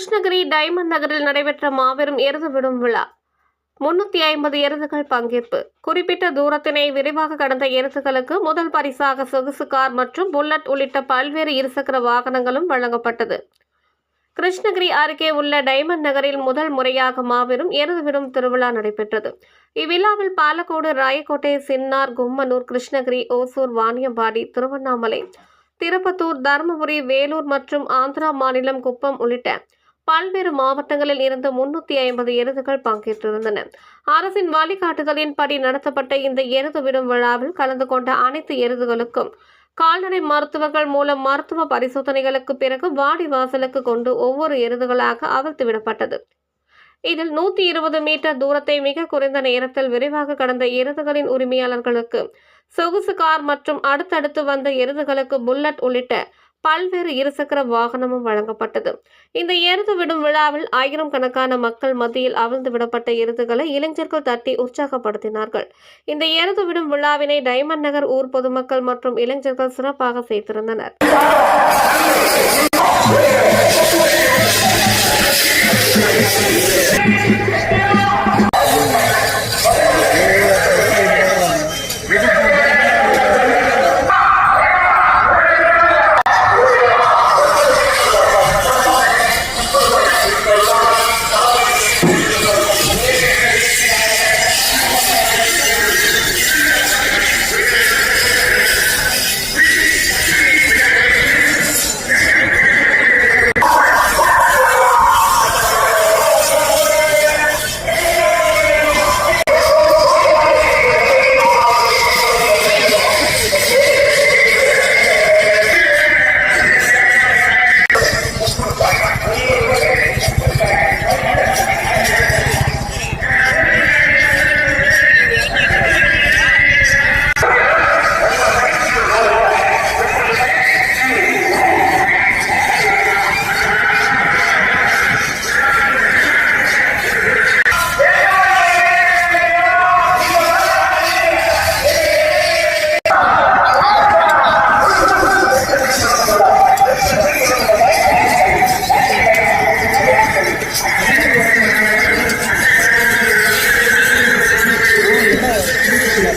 Krishnagiri diamond நகரில் நடைபெற்ற மாபெரும் எருது விடும் விழா. முன்னூற்றி ஐம்பது எருதுகள் பங்கேற்பு. குறிப்பிட்ட தூரத்தினை விரைவாக கடந்த எருதுகளுக்கு முதல் பரிசாக சொகுசு கார் மற்றும் புல்லட் உள்ளிட்ட பல்வேறு இருசக்கர வாகனங்களும் வழங்கப்பட்டது. கிருஷ்ணகிரி அருகே உள்ள டைமண்ட் நகரில் முதல் முறையாக மாபெரும் எருது விடும் திருவிழா நடைபெற்றது. இவ்விழாவில் பாலக்கோடு ராயக்கோட்டை சின்னார் கும்மனூர் கிருஷ்ணகிரி ஓசூர் வாணியம்பாடி திருவண்ணாமலை திருப்பத்தூர் தருமபுரி வேலூர் மற்றும் ஆந்திரா மாநிலம் குப்பம் உள்ளிட்ட பல்வேறு மாவட்டங்களில் இருந்து முன்னூத்தி ஐம்பது எருதுகள் பங்கேற்றிருந்தன. அரசின் வழிகாட்டுதலின்படி நடத்தப்பட்ட இந்த எருது விடும் விழாவில் கலந்து கொண்ட அனைத்து எருதுகளுக்கும் கால்நடை மருத்துவர்கள் மூலம் மருத்துவ பரிசோதனைகளுக்கு பிறகு வாடி வாசலுக்கு கொண்டு ஒவ்வொரு எருதுகளாக அவிழ்த்து விடப்பட்டது. இதில் நூத்தி இருபது மீட்டர் தூரத்தை மிக குறைந்த நேரத்தில் விரைவாக கடந்த எருதுகளின் உரிமையாளர்களுக்கு சொகுசு கார் மற்றும் அடுத்தடுத்து வந்த எருதுகளுக்கு புல்லட் உள்ளிட்ட பல்வேறு இருசக்கர வாகனமும் வழங்கப்பட்டது. இந்த எருது விடும் விழாவில் ஆயிரம் கணக்கான மக்கள் மத்தியில் அவிழ்ந்து விடப்பட்ட எருதுகளை இளைஞர்கள் தட்டி உற்சாகப்படுத்தினார்கள். இந்த எருது விடும் விழாவினை டைமண்ட் நகர் ஊர் பொதுமக்கள் மற்றும் இளைஞர்கள் சிறப்பாக செய்திருந்தனர்.